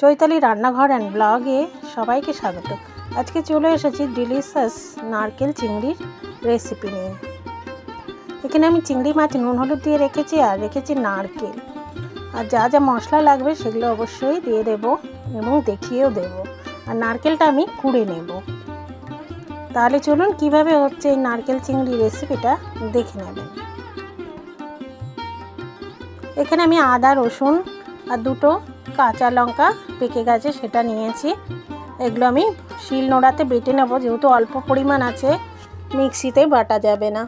চৈতালি রান্নাঘর অ্যান্ড ব্লগে সবাইকে স্বাগত। আজকে চলে এসেছি ডিলিশাস নারকেল চিংড়ির রেসিপি নিয়ে। এখানে আমি চিংড়ি মাছ নুন হলুদ দিয়ে রেখেছি আর রেখেছি নারকেল। আর যা যা মশলা লাগবে সেগুলো অবশ্যই দিয়ে দেব এবং দেখিয়েও দেব। আর নারকেলটা আমি কুড়ে নেব। তাহলে চলুন কীভাবে হচ্ছে এই নারকেল চিংড়ি রেসিপিটা দেখে নেবেন। এখানে আমি আদা, রসুন আর দুটো কাঁচা লঙ্কা পেকে গেছে, সেটা নিয়েছি। এগুলো আমি শিল নোড়াতে বেটে নেব, যেহেতু অল্প পরিমাণ আছে, মিক্সিতে বাটা যাবে না।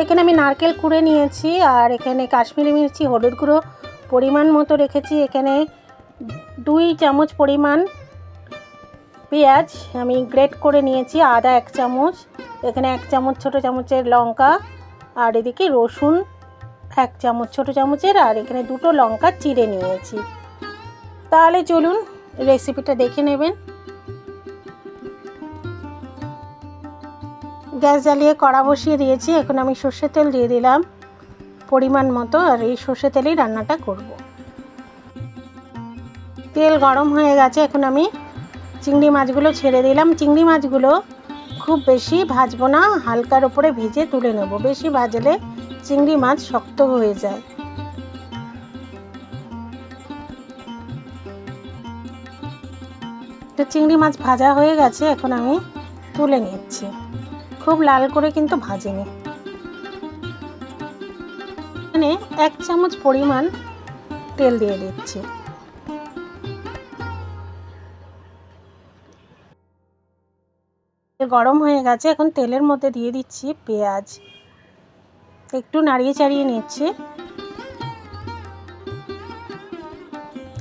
এখানে আমি নারকেল কুড়ে নিয়েছি, আর এখানে কাশ্মীরি মির্চি, হলুদ গুঁড়ো পরিমাণ মতো রেখেছি। এখানে দুই চামচ পরিমাণ পেঁয়াজ আমি গ্রেট করে নিয়েছি, আদা এক চামচ। এখানে এক চামচ ছোটো চামচের লঙ্কা, আর এদিকে রসুন এক চামচ, ছোটো চামচের আর এখানে দুটো লঙ্কা চিড়ে নিয়েছি। তাহলে চলুন রেসিপিটা দেখে নেবেন। গ্যাস জ্বালিয়ে কড়া বসিয়ে দিয়েছি, এখন আমি সর্ষের তেল দিয়ে দিলাম পরিমাণ মতো, আর এই সর্ষে তেলেই রান্নাটা করব। তেল গরম হয়ে গেছে, এখন আমি চিংড়ি মাছগুলো ছেড়ে দিলাম। চিংড়ি মাছগুলো খুব বেশি ভাজবো না, হালকার ওপরে ভেজে তুলে নেব। বেশি ভাজলে চিংড়ি মাছ শক্ত হয়ে যায়। তো চিংড়ি মাছ ভাজা হয়ে গেছে, এখন আমি তুলে নিচ্ছি। খুব লাল করে কিন্তু ভাজিনি। এখানে এক চামচ পরিমাণ তেল দিয়ে দিচ্ছি। গরম হয়ে গেছে, এখন তেলের মধ্যে দিয়ে দিচ্ছি পেঁয়াজ। একটু নাড়িয়ে চাড়িয়ে নিচ্ছি।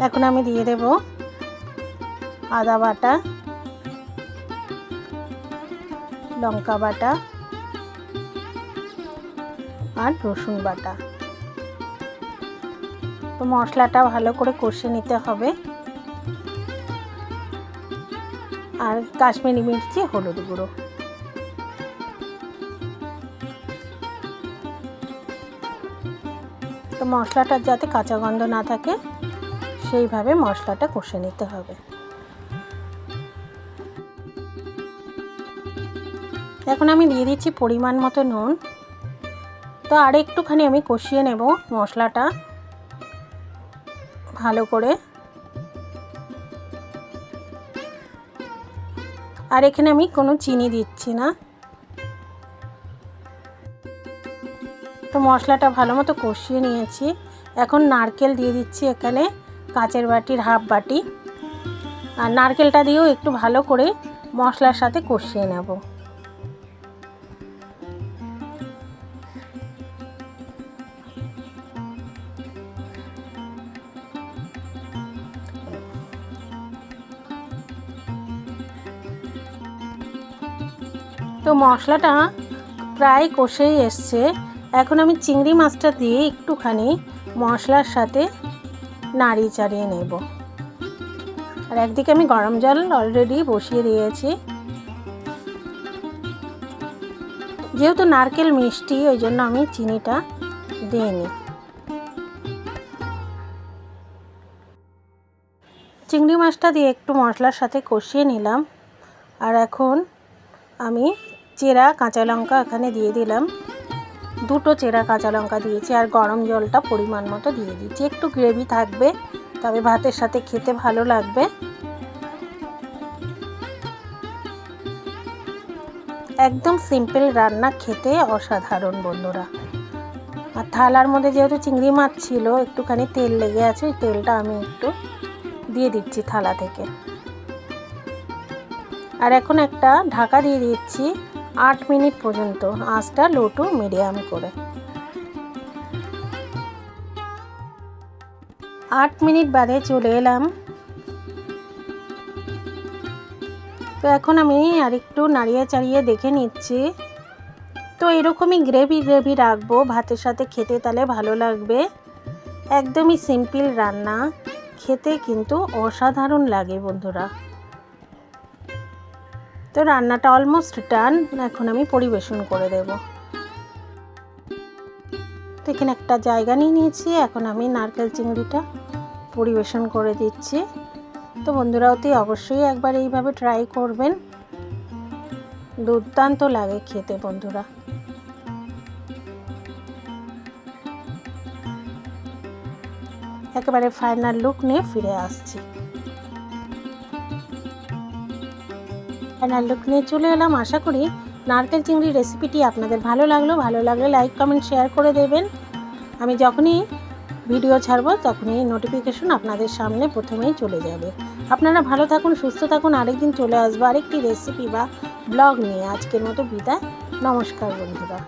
এখন আমি দিয়ে দেব আদা বাটা, লঙ্কা বাটা আর রসুন বাটা। তো মশলাটা ভালো করে কষে নিতে হবে। আর কাশ্মীরি মির্চি, হলুদ গুঁড়ো। তো মশলাটার যাতে কাঁচা গন্ধ না থাকে, সেইভাবে মশলাটা কষে নিতে হবে। এখন আমি দিয়ে দিচ্ছি পরিমাণ মতো নুন। তো আর একটুখানি আমি কষিয়ে নেব মশলাটা ভালো করে। আর এখানে আমি কোনো চিনি দিচ্ছি না। তো মশলাটা ভালো মতো কষিয়ে নিয়েছি। এখন নারকেল দিয়ে দিচ্ছি এখানে কাঁচের বাটির হাফ বাটি। আর নারকেলটা দিয়েও একটু ভালো করে মশলার সাথে কষিয়ে নেব। তো মশলাটা প্রায় কষেই এসছে। এখন আমি চিংড়ি মাছটা দিয়ে একটুখানি মশলার সাথে নাড়িয়ে চাড়িয়ে নেব। আর একদিকে আমি গরম জল অলরেডি বসিয়ে দিয়েছি। যেহেতু নারকেল মিষ্টি, ওই জন্য আমি চিনিটা দিইনি। চিংড়ি মাছটা দিয়ে একটু মশলার সাথে কষিয়ে নিলাম। আর এখন আমি চেরা, কাঁচা লঙ্কা এখানে দিয়ে দিলাম। দুটো চেরা কাঁচা লঙ্কা দিয়েছি আর গরম জলটা পরিমাণ মতো দিয়ে দিচ্ছি একটু গ্রেভি থাকবে, তবে ভাতের সাথে খেতে ভালো লাগবে। একদম সিম্পল রান্না, খেতে অসাধারণ বন্ধুরা। আর থালার মধ্যে যেহেতু চিংড়ি মাছ ছিল, একটুখানি তেল লেগে আছে, ওই তেলটা আমি একটু দিয়ে দিচ্ছি থালা থেকে। আর এখন একটা ঢাকা দিয়ে দিচ্ছি। আট মিনিট পর্যন্ত আঁচটা লো টু মিডিয়াম করে। আট মিনিট বাদে চলে এলাম। তো এখন আমি আর একটু নাড়িয়ে চাড়িয়ে দেখে নিচ্ছি। তো এরকমই গ্রেভি গ্রেভি রাখব, ভাতের সাথে খেতে তাহলে ভালো লাগবে। একদমই সিম্পল রান্না, খেতে কিন্তু অসাধারণ লাগে বন্ধুরা। তো রান্নাটা অলমোস্ট ডান এখন আমি পরিবেশন করে দেব। তো এখানে একটা জায়গা নিয়ে নিয়েছি। এখন আমি নারকেল চিংড়িটা পরিবেশন করে দিচ্ছি। তো বন্ধুরা অতি অবশ্যই একবার এইভাবে ট্রাই করবেন। দুর্দান্ত লাগে খেতে বন্ধুরা। একেবারে ফাইনাল লুক নিয়ে ফিরে আসছি। ফাইনাল লুক নিয়ে চলে এলাম। আশা করি নারকেল চিংড়ির রেসিপিটি আপনাদের ভালো লাগল। ভালো লাগলে লাইক কমেন্ট শেয়ার করে দেবেন। আমি যখনই ভিডিও ছাড়ব, তখনই নোটিফিকেশন আপনাদের সামনে প্রথমেই চলে যাবে। আপনারা ভালো থাকুন, সুস্থ থাকুন। আরেকদিন চলে আসব আরেকটি রেসিপি বা ব্লগ নিয়ে। আজকের মতো বিদায়। নমস্কার বন্ধুরা।